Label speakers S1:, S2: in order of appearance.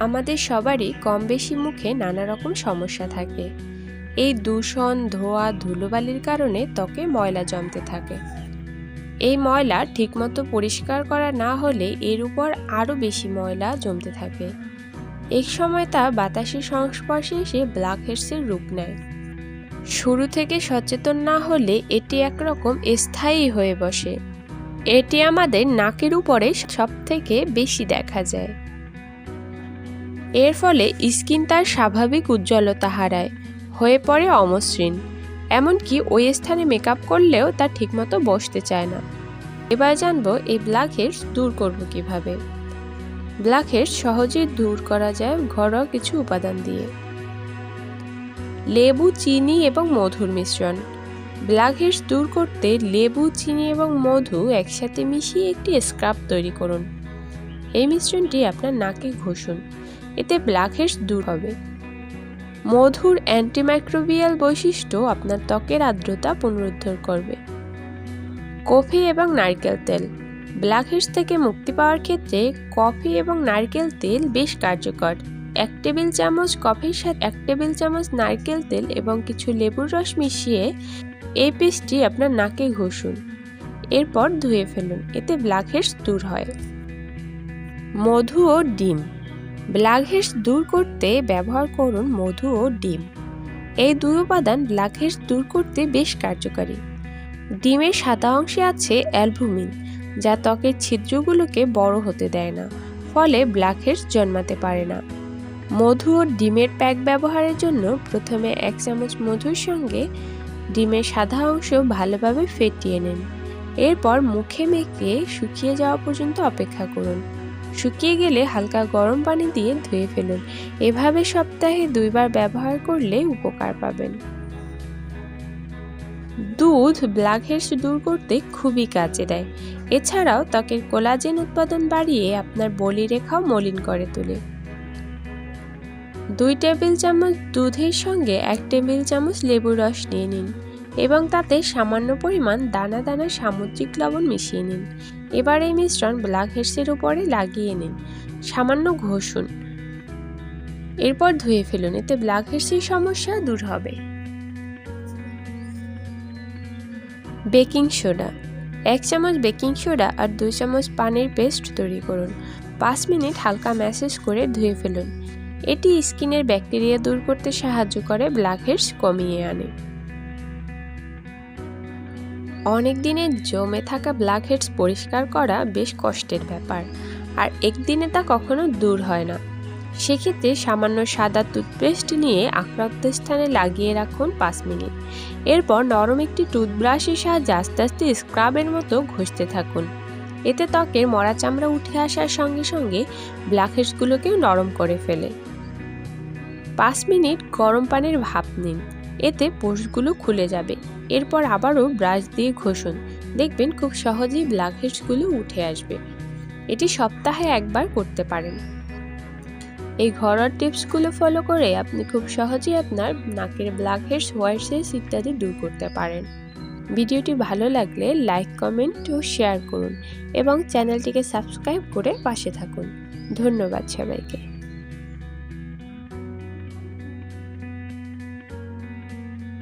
S1: আমাদের সবারই কম বেশি মুখে নানা রকম সমস্যা থাকে। এই দূষণ, ধোয়া, ধুলোবালির কারণে ত্বকে ময়লা জমতে থাকে। এই ময়লা ঠিকমতো পরিষ্কার করা না হলে এর উপর আরও বেশি ময়লা জমতে থাকে। এক সময় তা বাতাসের সংস্পর্শে এসে ব্ল্যাক হেডসের রূপ নেয়। শুরু থেকে সচেতন না হলে এটি একরকম স্থায়ী হয়ে বসে। এটি আমাদের নাকের উপরে সবথেকে বেশি দেখা যায়। এর ফলে স্কিন তার স্বাভাবিক উজ্জ্বলতা হারায়, হয়ে পড়ে অমসৃণ। এমনকি ওই স্থানে মেকআপ করলেও তা ঠিকমতো বসতে চায় না। এবার জানব এই ব্ল্যাক হেডস দূর করব কীভাবে। ব্ল্যাক হেডস সহজেই দূর করা যায় ঘরোয়া কিছু উপাদান দিয়ে। লেবু, চিনি এবং মধুর মিশ্রণ। ব্ল্যাক হেডস দূর করতে লেবু, চিনি এবং মধু একসাথে মিশিয়ে একটি স্ক্রাব তৈরি করুন। এই মিশ্রণটি আপনার নাকে ঘষুন। এতে ব্ল্যাক হেডস দূর হবে। মধুর অ্যান্টিমাইক্রোবিয়াল বৈশিষ্ট্য আপনার ত্বকের আর্দ্রতা পুনরুদ্ধার করবে। কফি এবং নারকেল তেল। ব্ল্যাক হেডস থেকে মুক্তি পাওয়ার ক্ষেত্রে কফি এবং নারকেল তেল বেশ কার্যকর। এক টেবিল চামচ কফির সাথে এক টেবিল চামচ নারকেল তেল এবং কিছু লেবুর রস মিশিয়ে এই পেস্টটি আপনার নাকে ঘষুন। এরপর ধুয়ে ফেলুন। এতে ব্ল্যাক হেডস দূর হয়। মধু ও ডিম। ব্ল্যাক হেডস দূর করতে ব্যবহার করুন মধু ও ডিম। এই দুই উপাদান ব্ল্যাক হেডস দূর করতে বেশ কার্যকারী। ডিমের সাদা অংশে আছে অ্যালবুমিন, যা ত্বকের ছিদ্রগুলোকে বড় হতে দেয় না, ফলে ব্ল্যাক হেডস জন্মাতে পারে না। মধু ও ডিমের প্যাক ব্যবহারের জন্য প্রথমে এক চামচ মধুর সঙ্গে ডিমের সাদা অংশ ভালোভাবে ফেটিয়ে নিন। এরপর মুখে মেখে শুকিয়ে যাওয়া পর্যন্ত অপেক্ষা করুন। শুকিয়ে গেলে হালকা গরম পানি দিয়ে ধুয়ে ফেলুন। এভাবে সপ্তাহে দুইবার ব্যবহার করলে উপকার পাবেন। দুধ ব্ল্যাক হেডস দূর করতে খুবই কাজে দেয়। এছাড়াও ত্বকের কোলাজেন উৎপাদন বাড়িয়ে আপনার বলিরেখাও মলিন করে তোলে। দুই টেবিল চামচ দুধের সঙ্গে এক টেবিল চামচ লেবুর রস নিয়ে নিন। এবং তাতে সামান্য পরিমাণ দানা দানা সামুদ্রিক লবণ মিশিয়ে নিন। এবার এই মিশ্রণ ব্ল্যাক হেডসের উপরে লাগিয়ে নিন। সামান্য ঘষুন। এরপর ধুয়ে ফেলুন, এতে ব্ল্যাক হেডসের সমস্যা দূর হবে। Baking soda. এক চামচ বেকিং সোডা আর দুই চামচ পানির পেস্ট তৈরি করুন। পাঁচ মিনিট হালকা ম্যাসেজ করে ধুয়ে ফেলুন। এটি স্কিনের ব্যাকটেরিয়া দূর করতে সাহায্য করে ব্ল্যাক হেডস কমিয়ে আনে। অনেক দিনে জমে থাকা ব্ল্যাক হেডস পরিষ্কার করা বেশ কষ্টের ব্যাপার, আর একদিনে তা কখনো দূর হয় না। সেক্ষেত্রে সামান্য সাদা টুথপেস্ট নিয়ে আক্রান্ত স্থানে লাগিয়ে রাখুন পাঁচ মিনিট। এরপর নরম একটি টুথব্রাশের সাহায্যে আস্তে আস্তে স্ক্রাবের মতো ঘষতে থাকুন। এতে ত্বকের মরা চামড়া উঠে আসার সঙ্গে সঙ্গে ব্ল্যাক হেডসগুলোকেও নরম করে ফেলে। পাঁচ মিনিট গরম পানির ভাপ নিন। এতে পোস্টগুলো খুলে যাবে। এরপর আবারও ব্রাশ দিয়ে ঘষুন। দেখবেন খুব সহজেই ব্ল্যাক হেডসগুলো উঠে আসবে। এটি সপ্তাহে একবার করতে পারেন। এই ঘরোয়া টিপসগুলো ফলো করে আপনি খুব সহজেই আপনার নাকের ব্ল্যাক হেডস হোয়াইট ইত্যাদি দূর করতে পারেন। ভিডিওটি ভালো লাগলে লাইক, কমেন্ট ও শেয়ার করুন এবং চ্যানেলটিকে সাবস্ক্রাইব করে পাশে থাকুন। ধন্যবাদ সবাইকে।